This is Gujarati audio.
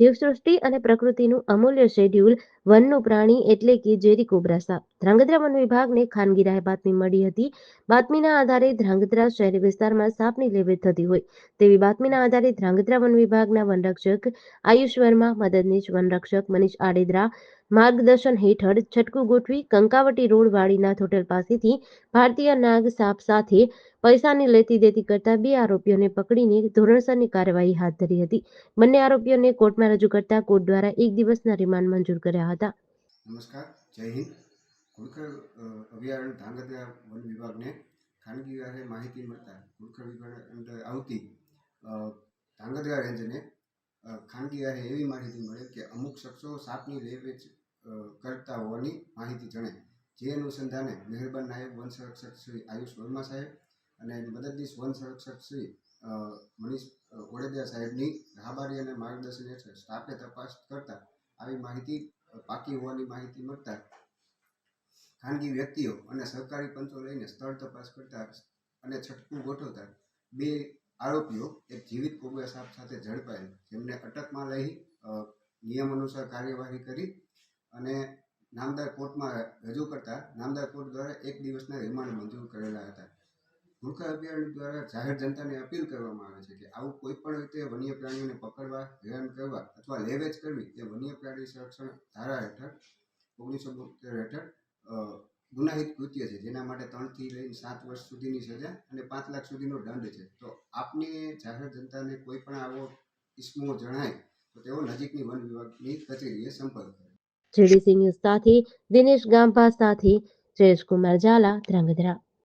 જીવસૃષ્ટિ અને પ્રકૃતિનું અમૂલ્ય શેડ્યુલ વનનું પ્રાણી એટલે કે ઝેરી કોબ્રા ધ્રાંગધ્રા વન વિભાગને ખાનગી રાહે બાતમી મળી હતી. બાતમીના આધારે ધ્રાંગધ્રા શહેરી વિસ્તારમાં સાપની લેવેચ થતી હોય. તેવી બાતમીના આધારે ધ્રાંગધ્રા વન વિભાગના વનરક્ષક આયુષ વર્મા, મદદનીશ વનરક્ષક મનીષ આડેદરા માર્ગદર્શન હેઠળ છટકું ગોઠવી કંકાવટી રોડ વાડીનાથ હોટેલ પાસેથી ભારતીય નાગ સાપ સાથે પૈસાની લેતી દેતી કરતા બે આરોપીઓને પકડીને ધોરણસરની કાર્યવાહી હાથ ધરી હતી. બંને આરોપીઓને કોર્ટમાં રજૂ કરતા કોર્ટ દ્વારા એક દિવસના રિમાન્ડ મંજૂર કર્યા હતા. નમસ્કાર, જય હિન્દ. ઘુડખર અભયારણ્ય ધાંગધ્રા વન વિભાગને ખાનગી વિભાગે માહિતી મળતા વિભાગ અંદર આવતી ધાંગધ્રા રેન્જને ખાનગી વિભાગે એવી માહિતી મળે કે અમુક શખ્સો સાપની લે કરતા હોવાની માહિતી જણે જે અનુસંધાને મહેરબાન નાયબ વન સંરક્ષક શ્રી આયુષ વર્મા સાહેબ અને મદદનીશ વન સંરક્ષક શ્રી મનીષ ઓડેદિયા સાહેબની રાહબારી અને માર્ગદર્શન હેઠળ સ્ટાફે તપાસ કરતા આવી માહિતી પાકી હોવાની માહિતી મળતા ખાનગી વ્યક્તિઓ અને સહકારી પંચો લઈને સ્થળ તપાસ કરતા અને છટકું ગોઠવતા બે આરોપીઓ એક જીવિત કોબરા સાપ સાથે ઝડપાયેલ, જેમને અટકમાં લઈ નિયમ અનુસાર કાર્યવાહી કરી અને નામદાર કોર્ટમાં રજૂ કરતા નામદાર કોર્ટ દ્વારા એક દિવસના રિમાન્ડ મંજૂર કરેલા હતા. ગુરખા અભયારણ્ય દ્વારા જાહેર જનતાને અપીલ કરવામાં આવે છે કે આવું કોઈ પણ રીતે વન્ય પ્રાણીઓને પકડવા, હેરાન કરવા અથવા લેવેચ કરવી તે વન્ય પ્રાણી સંરક્ષણ ધારા હેઠળ, ઓગણીસો બોતેર હેઠળ ગુનાહિત કૃત્ય છે. જેના માટે ત્રણથી લઈને સાત વર્ષ સુધીની સજા અને પાંચ લાખ સુધીનો દંડ છે. તો આપને જાહેર જનતાને કોઈ પણ આવો ઇસમો જણાય તો તેઓ નજીકની વન વિભાગની કચેરીએ સંપર્ક કરે. જેડીસી ન્યૂઝ સાથે દિનેશ ગાંભા સાથે જયેશકુમાર ઝાલા ધ્રાંગધ્રા.